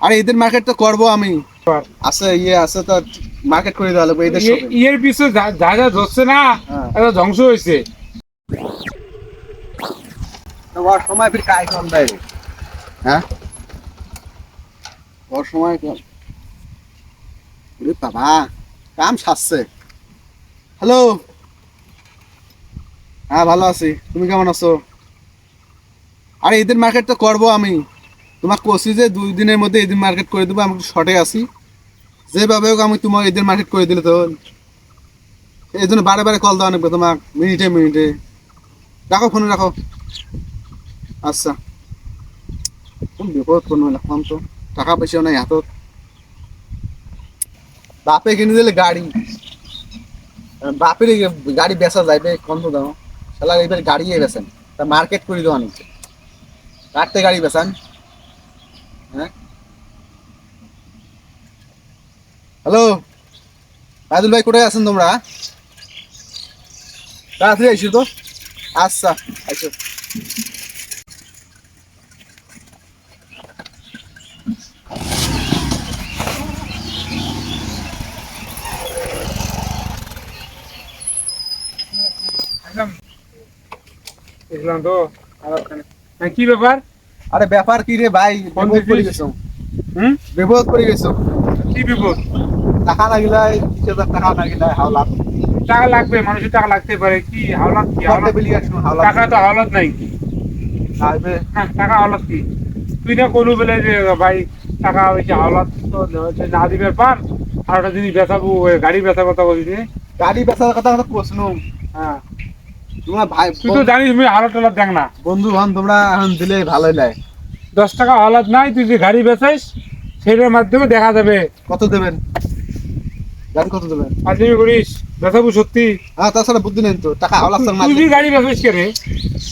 আরে ঈদের মার্কেট তো করব আমি। আছে ইয়ে আছে তো মার্কেট করে দেওয়া লাগবে ঈদের ইয়ে- ইয়ের পিছনে যা যা যা ধরছে না হ্যাঁ। এটা ধ্বংস হয়েছে। ওর সময় ফির কাজ কম দেয় হ্যাঁ? ওর সময় কম বাবা কাম সারছে। হ্যালো হ্যাঁ ভালো আছি। তুমি কেমন আছো? আরে ঈদের মার্কেট তো করব আমি। তোমার কোসি যে দুই দিনের মধ্যে ঈদের মার্কেট করে দেবো, আমি শর্টে আছি। যেভাবে হোক, আমি তোমার ঈদের মার্কেট করে দিলে তো এই জন্য বারে বারে কল দেওয়া নেবে তোমার মিনিটে মিনিটে রাখো ফোনে রাখো আচ্ছা। কোন বিপদ কোন রাখলাম তো। টাকা পয়সা নাই হাতত। বাপে কিনে দিলে গাড়ি। বাপের গাড়ি বেচা যাইবে কত দাম। শালা এবার গাড়ি বেচেন। তা মার্কেট করে দেওয়া নিচ্ছে কাটতে গাড়ি বেচান হ্যালো? রাজুল ভাই কোথায় আছেন তোমরা? তাড়াতাড়ি আইসো তো? আচ্ছা আইসো হ্যাঁ, কি ব্যাপার? আরে ব্যাপার কি রে ভাই? বিপদ করে গেছো। হুম? বিপদ করে গেছো। কি বিপদ? টাকা লাগিলাই বিশ হাজার টাকা লাগিলাই হাওলা টাকা লাগবে মানুষের টাকা লাগতে পারে। কি হাওলাত কি? হাওলাত টাকা তো হাওলাত নাই। আসবে হ্যাঁ টাকা হাওলাত কি? তুই না কোনো বেলে যে ভাই টাকা হয়েছে হাওলাত তো না দিবে পার আর ওটা জিনিস বেচাবো গাড়ি বেচার কথা বলছি গাড়ি বেচার কথা কথা প্রশ্ন হ্যাঁ। তোমার ভাই তুই তো জানিস আমি হাওলাত টালাত দেখ না। বন্ধু বান তোমরা এখন দিলে ভালোই লাগে। দশ টাকা হাওলাত নাই তুই যে গাড়ি বেচাইস সেটার মাধ্যমে দেখা যাবে। কত দেবেন? কত দেবেন? আজমি করিস বেচাবো সত্যি। হ্যাঁ তাছাড়া বুদ্ধি নেই তো টাকা স্যার তুই গাড়ি বেচাইস কে রে?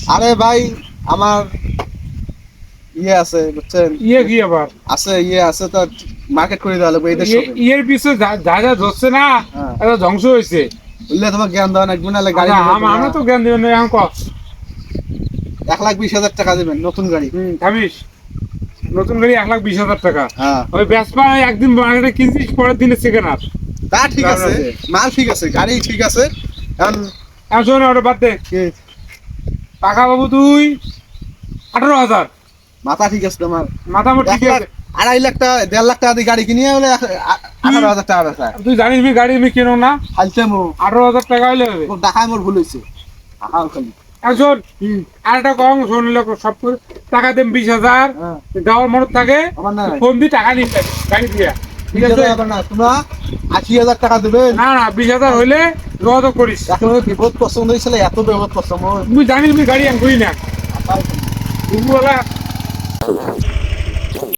আরে ভাই আমার ইয়ে আছে বুঝছেন? ইয়ে কি আবার? আছে ইয়ে আছে তো মার্কেট করে দেওয়া লাগবে এদের ইয়ে- ইয়ের পিছনে যা যা যা ধরছে না হ্যাঁ। এটা ধ্বংস হয়েছে। তোমার জ্ঞান দেওয়া লাগবে নাহলে গাড়ি আচ্ছা, আমরা তো জ্ঞান দেবেন না এখন ক? এক লাখ বিশ হাজার টাকা দেবেন নতুন গাড়ি। হুম, থামিস। নতুন গাড়ি এক লাখ বিশ হাজার টাকা। হ্যাঁ। ওই ব্যাসপা একদিন মার্কেটে কিনছিস পরের দিনে সেকেন্ড হাত তা ঠিক আছে মাল ঠিক আছে গাড়ি ঠিক আছে। এখন এখন শোন ওটা বাদ দে। টাকা বাবু তুই আঠারো হাজার। মাথা ঠিক আছে তোমার। মাথা ঠিক আছে। আড়াই লাখ টাকা দেড় লাখ টাকা দিয়ে গাড়ি কিনিয়ে হলে আঠারো হাজার টাকা বেচা তুই জানিস আমি গাড়ি আমি কেনো না? ফালতে মো। আঠারো হাজার টাকা হলে হবে। দেখায় মোর ভুল হয়েছে খালি। এখন আর একটা কম শুনলে সব টাকা দেন বিশ হাজার। হ্যাঁ। দেওয়ার মনে থাকে ফোন দিয়ে টাকা নিতে গাড়ি দিয়ে। ঠিক আছে? না তোমরা আশি হাজার টাকা দেবেন। না না বিশ হাজার হইলে যোগাযোগ করিস। বিপদ পছন্দ হয়েছিল এত বিপদ পছন্দ? তুই জানিস আমি গাড়ি আমি করি না।